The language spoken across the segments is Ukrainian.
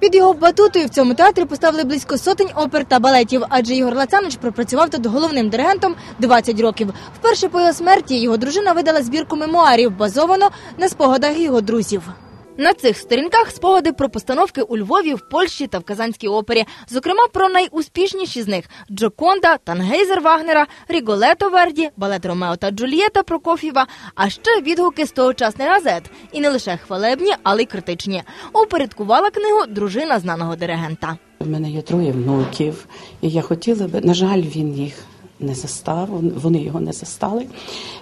Під його батутою в цьому театрі поставили близько сотень опер та балетів, адже Ігор Лацанич пропрацював тут головним диригентом 20 років. Вперше по його смерті його дружина видала збірку мемуарів, базовано на спогадах його друзів. На цих сторінках спогади про постановки у Львові, в Польщі та в Казанській опері, зокрема про найуспішніші з них Джоконда, Тангейзер Вагнера, Ріголето Верді, балет Ромео та Джульєта Прокоф'єва, а ще відгуки з тогочасних газет. І не лише хвалебні, але й критичні. Упорядкувала книгу дружина знаного диригента. У мене є троє внуків, і я хотіла би, на жаль, він їх не застав, вони його не застали.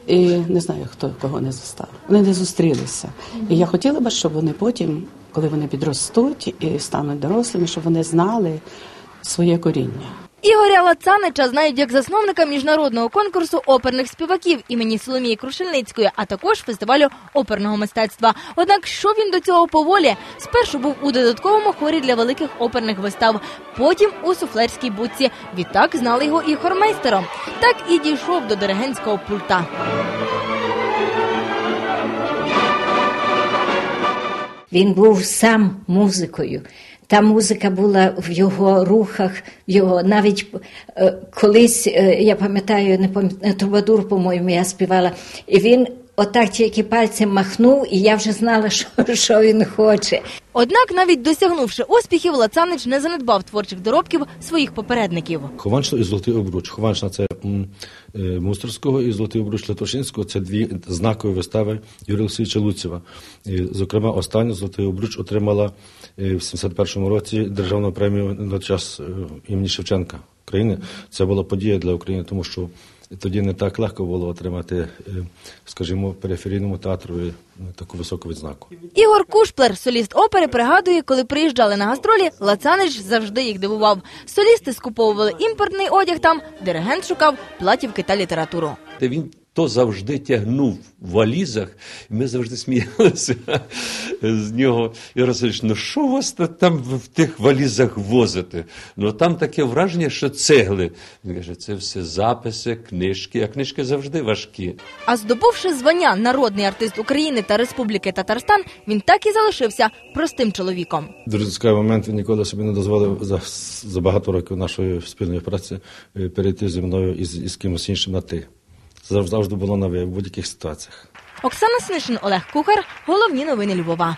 І не знаю, хто кого не застав. Вони не зустрілися. І я хотіла би, щоб вони потім, коли вони підростуть і стануть дорослими, щоб вони знали своє коріння. Ігоря Лацанича знають як засновника міжнародного конкурсу оперних співаків імені Соломії Крушельницької, а також фестивалю оперного мистецтва. Однак, що він до цього поволі? Спершу був у додатковому хорі для великих оперних вистав, потім у суфлерській будці. Відтак знали його і хормейстером. Так і дійшов до диригентського пульта. Він був сам музикою. Та музика була в його рухах, в його навіть е, колись, е, я пам'ятаю, не пам'ятаю, Трубадур, по-моєму, я співала, і він отак тільки пальцем махнув, і я вже знала, що, що він хоче. Однак, навіть досягнувши успіхів, Лацанич не занедбав творчих доробків своїх попередників. Хованщина і Золотий обруч. Хованщина це е, і Золотий обруч Литвашинського. Це дві знакові вистави Юрія Олексійовича Луцєва. Зокрема, останню Золотий обруч отримала е, в 71-му році державну премію на час е, імені Шевченка України. Це була подія для України, тому що тоді не так легко було отримати, е, скажімо, периферійному театрові е, таку високу відзнаку. Ігор Кушплер, соліст опери, пригадує, коли приїжджали на гастролі, Лацанич завжди їх дивував. Солісти скуповували імпортний одяг там, диригент шукав платівки та літературу. Та він то завжди тягнув в валізах, і ми завжди сміялися з нього. І Васильович, ну що у вас там в тих валізах возите? Ну там таке враження, що цегли. Він каже, це все записи, книжки, а книжки завжди важкі. А здобувши звання народний артист України та Республіки Татарстан, він так і залишився простим чоловіком. Дуже цікавий момент він ніколи собі не дозволив за, за багато років нашої спільної праці е, перейти зі мною із, із кимось іншим на ти. Завжди, завжди було на ви в будь-яких ситуаціях. Оксана Снишин, Олег Кухар. Головні новини Львова.